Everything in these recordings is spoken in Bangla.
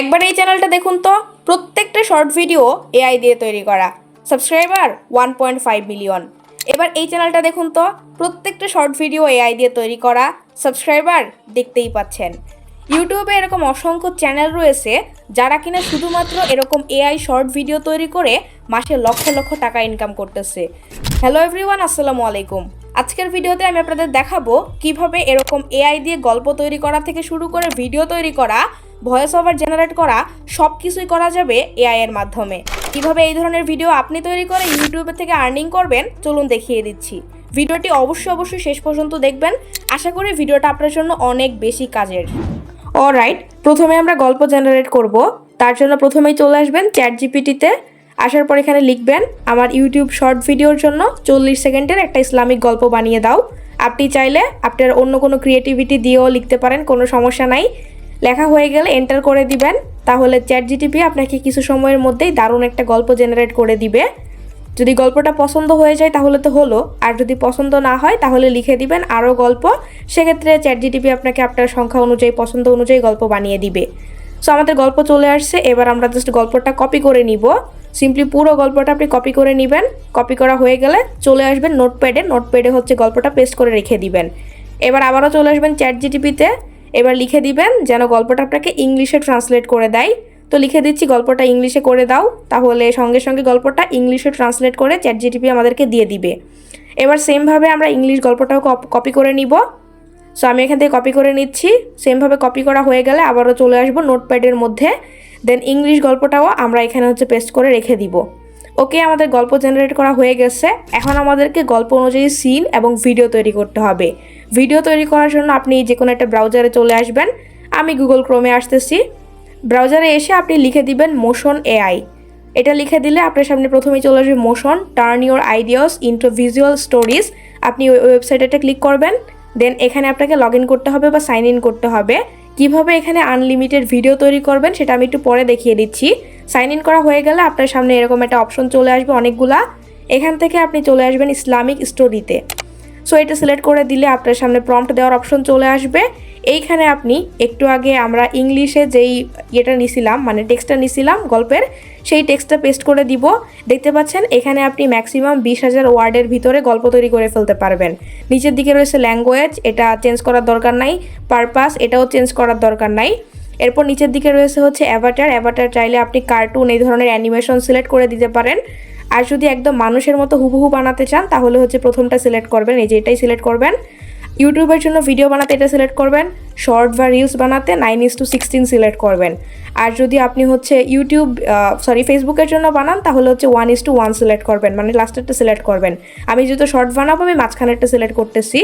একবার এই চ্যানেলটা দেখুন তো। প্রত্যেকটা শর্ট ভিডিও এআই দিয়ে তৈরি করা। Subscriber one point five million এবার এই চ্যানেলটা দেখুন তো। প্রত্যেকটা শর্ট ভিডিও এআই দিয়ে তৈরি করা। সাবস্ক্রাইবার দেখতেই পাচ্ছেন। ইউটিউবে এরকম অসংখ্য চ্যানেল রয়েছে, যারা কিনা শুধুমাত্র এরকম এআই শর্ট ভিডিও তৈরি করে মাসে লক্ষ লক্ষ টাকা ইনকাম করতেছে। হ্যালো এভরিওয়ান আসসালামু আলাইকুম। আজকের ভিডিওতে আমি আপনাদের দেখাবো কীভাবে এরকম এআই দিয়ে গল্প তৈরি করা থেকে শুরু করে ভিডিও তৈরি করা ভয়েস ওভার জেনারেট করা সব কিছুই করা যাবে এআই এর মাধ্যমে। কীভাবে এই ধরনের ভিডিও আপনি তৈরি করে ইউটিউবে থেকে আর্নিং করবেন, চলুন দেখিয়ে দিচ্ছি। ভিডিওটি অবশ্যই অবশ্যই শেষ পর্যন্ত দেখবেন। আশা করি ভিডিওটা আপনার জন্য অনেক বেশি কাজের। অলরাইট প্রথমে আমরা গল্প জেনারেট করব। তার জন্য প্রথমেই চলে আসবেন চ্যাট জিপিটিতে আসার পর এখানে লিখবেন, আমার ইউটিউব শর্ট ভিডিওর জন্য চল্লিশ সেকেন্ডের একটা ইসলামিক গল্প বানিয়ে দাও। আপনি চাইলে আপনার অন্য কোনো ক্রিয়েটিভিটি দিয়েও লিখতে পারেন, কোনো সমস্যা নাই। লেখা হয়ে গেলে এন্টার করে দিবেন, তাহলে চ্যাট জিটিপি আপনাকে কিছু সময়ের মধ্যেই দারুণ একটা গল্প জেনারেট করে দিবে। যদি গল্পটা পছন্দ হয়ে যায় তাহলে তো হলো, আর যদি পছন্দ না হয় তাহলে লিখে দিবেন আরও গল্প। সেক্ষেত্রে চ্যাট জিটিপি আপনাকে আপনার সংখ্যা অনুযায়ী, পছন্দ অনুযায়ী গল্প বানিয়ে দিবে। সো আমাদের গল্প চলে আসছে। এবার আমরা জাস্ট গল্পটা কপি করে নিব। সিম্পলি পুরো গল্পটা আপনি কপি করে নেবেন। কপি করা হয়ে গেলে চলে আসবেন নোটপ্যাডে নোটপ্যাডে হচ্ছে গল্পটা পেস্ট করে রেখে দিবেন। এবার আবারও চলে আসবেন চ্যাট জিটিপিতে এবার লিখে দিবেন যেন গল্পটা আপনাকে ইংলিশে ট্রান্সলেট করে দেয়। তো লিখে দিচ্ছি, গল্পটা ইংলিশে করে দাও। তাহলে সঙ্গে সঙ্গে গল্পটা ইংলিশে ট্রান্সলেট করে চ্যাট জিটিপি আমাদেরকে দিয়ে দিবে। এবার সেমভাবে আমরা ইংলিশ গল্পটাও কপি করে নিব। সো আমি এখান থেকে কপি করে নিচ্ছি। সেমভাবে কপি করা হয়ে গেলে আবারও চলে আসব নোটপ্যাডের মধ্যে। দেন ইংলিশ গল্পটাও আমরা এখানে হচ্ছে পেস্ট করে রেখে দিব। ওকে আমাদের গল্প জেনারেট করা হয়ে গেছে। এখন আমাদেরকে গল্প অনুযায়ী সিন এবং ভিডিও তৈরি করতে হবে। ভিডিও তৈরি করার জন্য আপনি যে কোনো একটা ব্রাউজারে চলে আসবেন। আমি গুগল ক্রোমে আসতেছি। ব্রাউজারে এসে আপনি লিখে দিবেন মোশন এআই এটা লিখে দিলে আপনার সামনে প্রথমেই চলে আসবে motion turn your ideas into visual stories আপনি ওই ওয়েবসাইটে ক্লিক করবেন। দেন এখানে আপনাকে লগ করতে হবে বা সাইন ইন করতে হবে। কীভাবে এখানে আনলিমিটেড ভিডিও তৈরি করবেন সেটা আমি একটু পরে দেখিয়ে দিচ্ছি। সাইন ইন করা হয়ে গেলে আপনার সামনে এরকম একটা অপশন চলে আসবে অনেকগুলা। এখান থেকে আপনি চলে আসবেন ইসলামিক স্টোরিতে সো এটা সিলেক্ট করে দিলে আপনার সামনে প্রম্পট দেওয়ার অপশন চলে আসবে। এইখানে আপনি একটু আগে আমরা ইংলিশে যেই ইয়েটা নিছিলাম মানে টেক্সটটা নিছিলাম গল্পের সেই টেক্সটটা পেস্ট করে দিব। দেখতে পাচ্ছেন, এখানে আপনি ম্যাক্সিমাম বিশ হাজার ওয়ার্ডের ভিতরে গল্প তৈরি করে ফেলতে পারবেন। নিচের দিকে রয়েছে ল্যাঙ্গুয়েজ এটা চেঞ্জ করার দরকার নাই। পারপাস এটাও চেঞ্জ করার দরকার নাই। এরপর নিচের দিকে রয়েছে হচ্ছে অ্যাভাটার অ্যাভাটার চাইলে আপনি কার্টুন এই ধরনের অ্যানিমেশন সিলেক্ট করে দিতে পারেন। আর যদি একদম মানুষের মতো হুবহু বানাতে চান, তাহলে হচ্ছে প্রথমটা সিলেক্ট করবেন। এই যে এটাই সিলেক্ট করবেন। ইউটিউবের জন্য ভিডিও বানাতে এটা সিলেক্ট করবেন শর্ট বা রিলস বানাতে nine is to sixteen select করবেন। আর যদি আপনি হচ্ছে ইউটিউব সরি ফেসবুকের জন্য বানান, তাহলে হচ্ছে one is to one select করবেন মানে লাস্টেরটা সিলেক্ট করবেন। আমি যেহেতু শর্ট বানাবো, আমি মাঝখানেরটা সিলেক্ট করতেছি।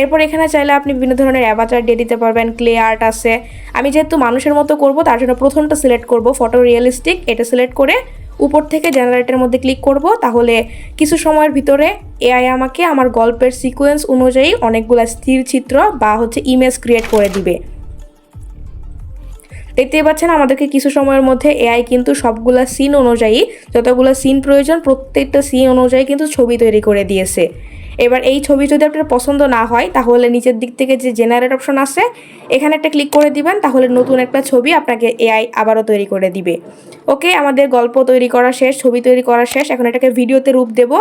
এরপর এখানে চাইলে আপনি বিভিন্ন ধরনের অ্যাভাটার দিয়ে দিতে পারবেন ক্লে আর্ট আছে। আমি যেহেতু মানুষের মতো করব, তার জন্য প্রথমটা সিলেক্ট করব ফটো রিয়েলিস্টিক এটা সিলেক্ট করে উপর থেকে জেনারেটের মধ্যে ক্লিক করব, তাহলে কিছু সময়ের ভিতরে এআই আমাকে আমার গল্পের সিকোয়েন্স অনুযায়ী অনেকগুলো স্থির চিত্র বা হচ্ছে ইমেজ ক্রিয়েট করে দিবে। দেখতে পাচ্ছেন আমাদেরকে কিছু সময়ের মধ্যে এআই কিন্তু সবগুলা সিন অনুযায়ী, যতগুলো সিন প্রয়োজন প্রত্যেকটা সিন অনুযায়ী কিন্তু ছবি তৈরি করে দিয়েছে। এবার এই ছবি যদি আপনার পছন্দ না হয়, তাহলে নিচের দিক থেকে যে জেনারেট অপশন আছে, এখানে একটা ক্লিক করে দিবেন, তাহলে নতুন একটা ছবি আপনাকে এআই আবারও তৈরি করে দিবে। ওকে আমাদের গল্প তৈরি করা শেষ, ছবি তৈরি করা শেষ, এখন এটাকে ভিডিওতে রূপ দেব।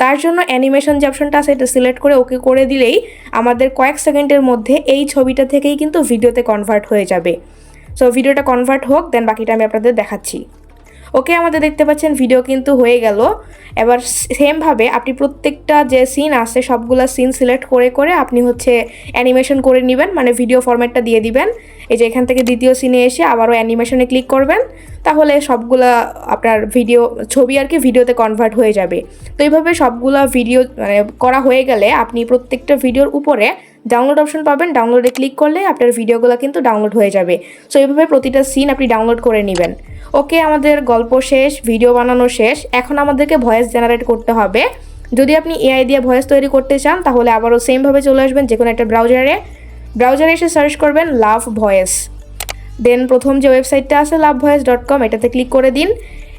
তার জন্য অ্যানিমেশন যে অপশনটা আছে, এটা সিলেক্ট করে ওকে করে দিলেই আমাদের কয়েক সেকেন্ডের মধ্যে এই ছবিটা থেকেই কিন্তু ভিডিওতে কনভার্ট হয়ে যাবে। সো ভিডিওটা কনভার্ট হোক দেন বাকিটা আমি আপনাদের দেখাচ্ছি। ওকে আমাদের দেখতে পাচ্ছেন ভিডিও কিন্তু হয়ে গেল। এবার সেমভাবে আপনি প্রত্যেকটা যে সিন আছে, সবগুলা সিন সিলেক্ট করে করে আপনি হচ্ছে অ্যানিমেশন করে নেবেন মানে ভিডিও ফরম্যাটটা দিয়ে দিবেন। এই যে এখান থেকে দ্বিতীয় সিনে এসে আবারও অ্যানিমেশনে ক্লিক করবেন, তাহলে সবগুলা আপনার ভিডিও ছবি আর কি ভিডিওতে কনভার্ট হয়ে যাবে। তো এইভাবে সবগুলা ভিডিও মানে করা হয়ে গেলে আপনি প্রত্যেকটা ভিডিওর উপরে ডাউনলোড অপশন পাবেন। ডাউনলোডে ক্লিক করলে আপনার ভিডিওগুলো কিন্তু ডাউনলোড হয়ে যাবে। সো এইভাবে প্রতিটা সিন আপনি ডাউনলোড করে নেবেন। ওকে আমাদের গল্প শেষ ভিডিও বানানো শেষ। এখন আমাদেরকে ভয়েস জেনারেট করতে হবে। যদি আপনি এআই দিয়ে ভয়েস তৈরি করতে চান, তাহলে আবারও সেমভাবে চলে আসবেন যে কোনো একটা ব্রাউজারে ব্রাউজারে এসে সার্চ করবেন লাভ ভয়েস দেন প্রথম যে ওয়েবসাইটটা আছে লাভ ভয়েস ডট কম এটাতে ক্লিক করে দিন।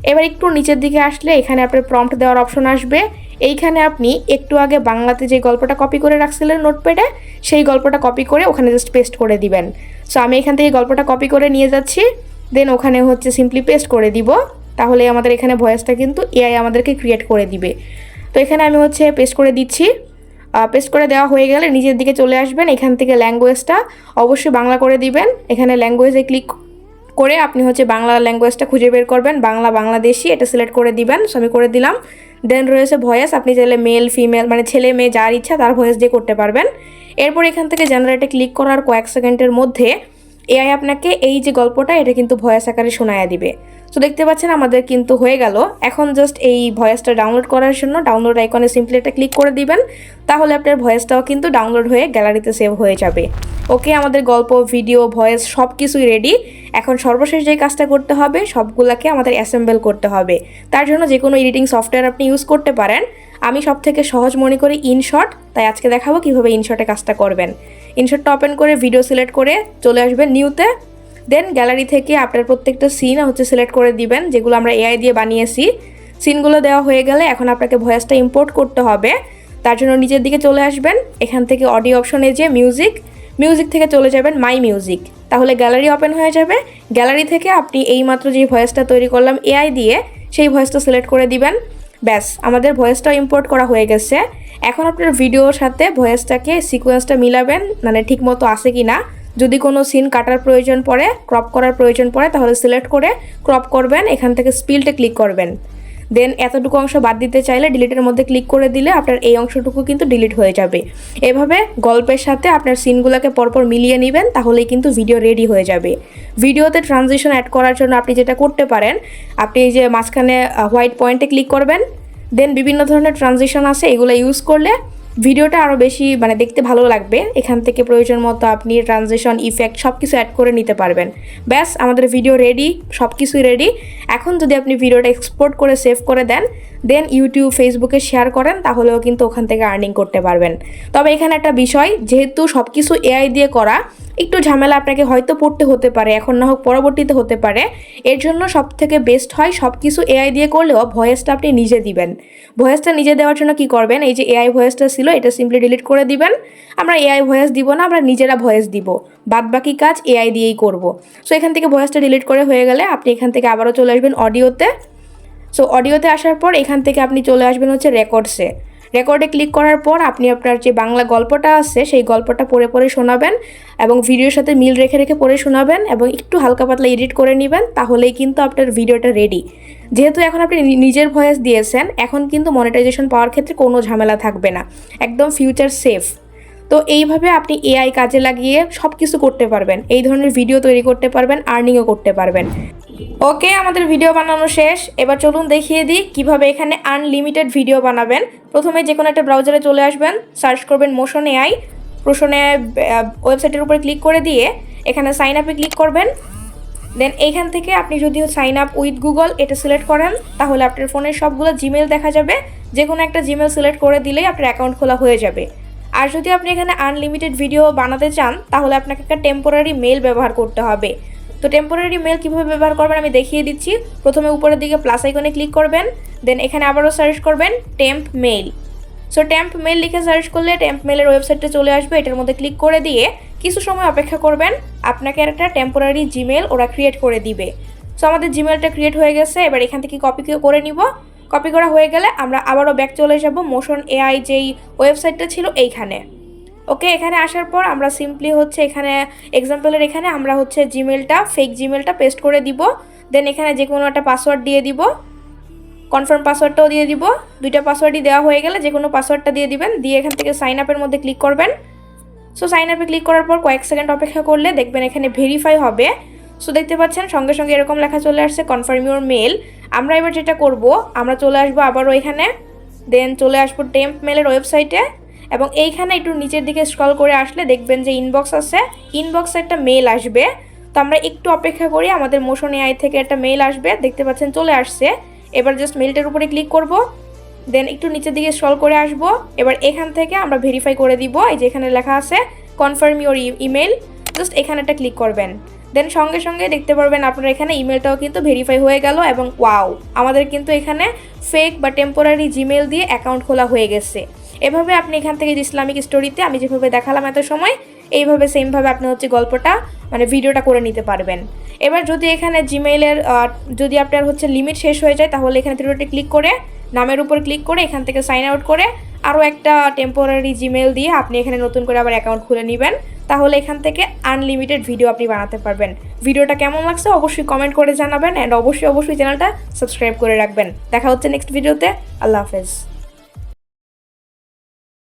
এবার একটু নিচের দিকে আসলে এখানে আপনার প্রম্পট দেওয়ার অপশন আসবে। এইখানে আপনি একটু আগে বাংলাতে যে গল্পটা কপি করে রাখছিলেন নোটপ্যাডে সেই গল্পটা কপি করে ওখানে জাস্ট পেস্ট করে দিবেন। সো আমি এখান থেকে গল্পটা কপি করে নিয়ে যাচ্ছি। দেন ওখানে হচ্ছে সিম্পলি পেস্ট করে দিব। তাহলে আমাদের এখানে ভয়েসটা কিন্তু এআই আমাদেরকে ক্রিয়েট করে দিবে। তো এখানে আমি হচ্ছে পেস্ট করে দিচ্ছি। পেস্ট করে দেওয়া হয়ে গেলে নিজের দিকে চলে আসবেন। এখান থেকে ল্যাঙ্গুয়েজটা অবশ্যই বাংলা করে দিবেন। এখানে ল্যাঙ্গুয়েজে ক্লিক করে আপনি হচ্ছে বাংলা ল্যাঙ্গুয়েজটা খুঁজে বের করবেন। বাংলা বাংলাদেশি, এটা সিলেক্ট করে দিবেন। সো আমি করে দিলাম। দেন রয়েছে ভয়েস আপনি চাইলে মেল ফিমেল মানে ছেলে, মেয়ে, যার ইচ্ছা তার ভয়েস দিয়ে করতে পারবেন। এরপর এখান থেকে জেনারেটে ক্লিক করার কয়েক সেকেন্ডের মধ্যে এআই আপনাকে এই যে গল্পটা, এটা কিন্তু ভয়েস আকারে শোনায়া দিবে। তো দেখতে পাচ্ছেন আমাদের কিন্তু হয়ে গেল। এখন জাস্ট এই ভয়েসটা ডাউনলোড করার জন্য ডাউনলোড আইকনে সিম্পলি একটা ক্লিক করে দিবেন। তাহলে আপনার ভয়েসটাও কিন্তু ডাউনলোড হয়ে গ্যালারিতে সেভ হয়ে যাবে। ওকে আমাদের গল্প ভিডিও ভয়েস সব কিছুই রেডি এখন সর্বশেষ যে কাজটা করতে হবে, সবগুলোকে আমাদের অ্যাসেম্বল করতে হবে। তার জন্য যে কোনো এডিটিং সফটওয়্যার আপনি ইউজ করতে পারেন। আমি সব থেকে সহজ মনে করি ইনশট তাই আজকে দেখাবো কীভাবে ইনশটে কাজটা করবেন। ইনশটটা ওপেন করে ভিডিও সিলেক্ট করে চলে আসবেন নিউতে দেন গ্যালারি থেকে আপনার প্রত্যেকটা সিন হচ্ছে সিলেক্ট করে দিবেন, যেগুলো আমরা এআই দিয়ে বানিয়েছি। সিনগুলো দেওয়া হয়ে গেলে এখন আপনাকে ভয়েসটা ইম্পোর্ট করতে হবে। তার জন্য নিচের দিকে চলে আসবেন, এখান থেকে অডিও অপশনে যে মিউজিক মিউজিক থেকে চলে যাবেন মাই মিউজিক তাহলে গ্যালারি ওপেন হয়ে যাবে। গ্যালারি থেকে আপনি এইমাত্র যে ভয়েসটা তৈরি করলাম, এআই দিয়ে সেই ভয়েসটা সিলেক্ট করে দিবেন। ব্যাস, আমাদের ভয়েসটাও ইম্পোর্ট করা হয়ে গেছে। এখন আপনার ভিডিওর সাথে ভয়েসটাকে সিকোয়েন্সটা মিলাবেন মানে ঠিক মতো আসে কি না যদি কোনো সিন কাটার প্রয়োজন পড়ে ক্রপ করার প্রয়োজন পড়ে, তাহলে সিলেক্ট করে ক্রপ করবেন, এখান থেকে স্পিলটে ক্লিক করবেন। দেন এতটুকু অংশ বাদ দিতে চাইলে ডিলিটের মধ্যে ক্লিক করে দিলে আপনার এই অংশটুকু কিন্তু ডিলিট হয়ে যাবে। এভাবে গল্পের সাথে আপনার সিনগুলোকে পরপর মিলিয়ে নেবেন, তাহলেই কিন্তু ভিডিও রেডি হয়ে যাবে। ভিডিওতে ট্রানজিশন অ্যাড করার জন্য আপনি যেটা করতে পারেন, আপনি এই যে মাঝখানে হোয়াইট পয়েন্টে ক্লিক করবেন দেন বিভিন্ন ধরনের ট্রানজিশন আছে, এগুলো ইউজ করলে ভিডিওটা আরও বেশি মানে দেখতে ভালো লাগবে। এখান থেকে প্রয়োজন মতো আপনি ট্রানজিশন ইফেক্ট সব কিছু অ্যাড করে নিতে পারবেন। ব্যাস, আমাদের ভিডিও রেডি সব কিছুই রেডি এখন যদি আপনি ভিডিওটা এক্সপোর্ট করে সেভ করে দেন দেন ইউটিউব, ফেসবুকে শেয়ার করেন, তাহলেও কিন্তু ওখান থেকে আর্নিং করতে পারবেন। তবে এখানে একটা বিষয়, যেহেতু সব কিছু এআই দিয়ে করা, একটু ঝামেলা আপনাকে হয়তো পড়তে হতে পারে, এখন না হোক পরবর্তীতে হতে পারে। এর জন্য সব থেকে বেস্ট হয় সব কিছু এআই দিয়ে করলেও ভয়েসটা আপনি নিজে দিবেন। ভয়েসটা নিজে দেওয়ার জন্য কি করবেন? এই যে এআই ভয়েসটা ছিল, এটা সিম্পলি ডিলিট করে দিবেন। আমরা এআই ভয়েস দিব না, আমরা নিজেরা ভয়েস দিব। বাদ বাকি কাজ এআই দিয়েই করব। সো এখান থেকে ভয়েসটা ডিলিট করে হয়ে গেলে আপনি এখান থেকে আবারও চলে আসবেন অডিওতে সো অডিওতে আসার পর এখান থেকে আপনি চলে আসবেন হচ্ছে রেকর্ডসে রেকর্ডে ক্লিক করার পর আপনি আপনার যে বাংলা গল্পটা আছে, সেই গল্পটা পড়ে পড়ে শোনাবেন এবং ভিডিওর সাথে মিল রেখে রেখে পড়ে শোনাবেন এবং একটু হালকা পাতলা এডিট করে নেবেন, তাহলেই কিন্তু আপনার ভিডিওটা রেডি যেহেতু এখন আপনি নিজের ভয়েস দিয়েছেন, এখন কিন্তু মনিটাইজেশন পাওয়ার ক্ষেত্রে কোনো ঝামেলা থাকবে না। একদম ফিউচার সেফ তো এইভাবে আপনি এআই কাজে লাগিয়ে সব কিছু করতে পারবেন। এই ধরনের ভিডিও তৈরি করতে পারবেন আর্নিংও করতে পারবেন। ওকে আমাদের ভিডিও বানানো শেষ। এবার চলুন দেখিয়ে দিই কীভাবে এখানে আনলিমিটেড ভিডিও বানাবেন। প্রথমে যে কোনো একটা ব্রাউজারে চলে আসবেন সার্চ করবেন মোশন এআই প্রশ্নে ওয়েবসাইটের উপরে ক্লিক করে দিয়ে এখানে সাইন আপে ক্লিক করবেন। দেন এইখান থেকে আপনি যদি সাইন আপ উইথ গুগল এটা সিলেক্ট করেন, তাহলে আপনার ফোনের সবগুলো জিমেল দেখা যাবে। যে কোনো একটা জিমেল সিলেক্ট করে দিলেই আপনার অ্যাকাউন্ট খোলা হয়ে যাবে। আর যদি আপনি এখানে আনলিমিটেড ভিডিও বানাতে চান, তাহলে আপনাকে একটা টেম্পোরারি মেল ব্যবহার করতে হবে। তো টেম্পোরারি মেল কীভাবে ব্যবহার করবেন আমি দেখিয়ে দিচ্ছি। প্রথমে উপরের দিকে প্লাস আইকনে ক্লিক করবেন দেন এখানে আবারও সার্চ করবেন temp mail so temp mail লিখে সার্চ করলে ট্যাম্প মেলের ওয়েবসাইটে চলে আসবে, এটার মধ্যে ক্লিক করে দিয়ে কিছু সময় অপেক্ষা করবেন, আপনাকে একটা টেম্পোরারি জিমেল ওরা ক্রিয়েট করে দিবে। সো আমাদের জিমেলটা ক্রিয়েট হয়ে গেছে, এবার এখান থেকে কপি করে নিব। কপি করা হয়ে গেলে আমরা আবারও ব্যাক চলে যাব। মোশন এআই যেই ওয়েবসাইটটা ছিল এইখানে। ওকে এখানে আসার পর আমরা সিম্পলি হচ্ছে এখানে এক্সাম্পলের এখানে আমরা হচ্ছে জিমেলটা ফেক জিমেলটা পেস্ট করে দিব। দেন এখানে যে কোনো একটা পাসওয়ার্ড দিয়ে দিব। কনফার্ম পাসওয়ার্ডটাও দিয়ে দিব। দুইটা পাসওয়ার্ডই দেওয়া হয়ে গেলে যে কোনো পাসওয়ার্ডটা দিয়ে দিবেন। দিয়ে এখান থেকে সাইন আপের মধ্যে ক্লিক করবেন। সো সাইন আপে ক্লিক করার পর কয়েক সেকেন্ড অপেক্ষা করলে দেখবেন এখানে ভেরিফাই হবে। সো দেখতে পাচ্ছেন, সঙ্গে সঙ্গে এরকম লেখা চলে আসছে কনফার্ম ইউর মেল আমরা এবার যেটা করব, আমরা চলে আসব আবারও এখানে দেন চলে আসব টেম্প মেলের ওয়েবসাইটে এবং এইখানে একটু নিচের দিকে স্ক্রল করে আসলে দেখবেন যে ইনবক্স আছে। ইনবক্সে একটা মেল আসবে। তো আমরা একটু অপেক্ষা করি, আমাদের মোশন এআই থেকে একটা মেল আসবে, দেখতে পাচ্ছেন চলে আসছে। এবার জাস্ট মেলটার উপরে ক্লিক করব দেন একটু নিচের দিকে স্ক্রল করে আসব। এবার এখান থেকে আমরা ভেরিফাই করে দিব, এই যে এখানে লেখা আছে কনফার্ম ইউর ইমেল জাস্ট এখানে একটা ক্লিক করবেন। দেন সঙ্গে সঙ্গে দেখতে পারবেন আপনার এখানে ইমেলটাও কিন্তু ভেরিফাই হয়ে গেল এবং ওয়াও আমাদের কিন্তু এখানে ফেক বা টেম্পোরারি জিমেল দিয়ে অ্যাকাউন্ট খোলা হয়ে গেছে। এভাবে আপনি এখান থেকে যে ইসলামিক স্টোরিতে আমি যেভাবে দেখালাম এত সময়, এইভাবে সেমভাবে আপনি হচ্ছে গল্পটা মানে ভিডিওটা করে নিতে পারবেন। এবার যদি এখানে জিমেইলের যদি আপনার হচ্ছে লিমিট শেষ হয়ে যায়, তাহলে এখানে ত্রিটি ক্লিক করে, নামের উপর ক্লিক করে এখান থেকে সাইন আউট করে আরও একটা টেম্পোরারি জিমেল দিয়ে আপনি এখানে নতুন করে আবার অ্যাকাউন্ট খুলে নেবেন। তাহলে এখান থেকে আনলিমিটেড ভিডিও আপনি বানাতে পারবেন। ভিডিওটা কেমন লাগছে অবশ্যই কমেন্ট করে জানাবেন। অ্যান্ড অবশ্যই অবশ্যই চ্যানেলটা সাবস্ক্রাইব করে রাখবেন। দেখা হচ্ছে নেক্সট ভিডিওতে আল্লাহ হাফেজ।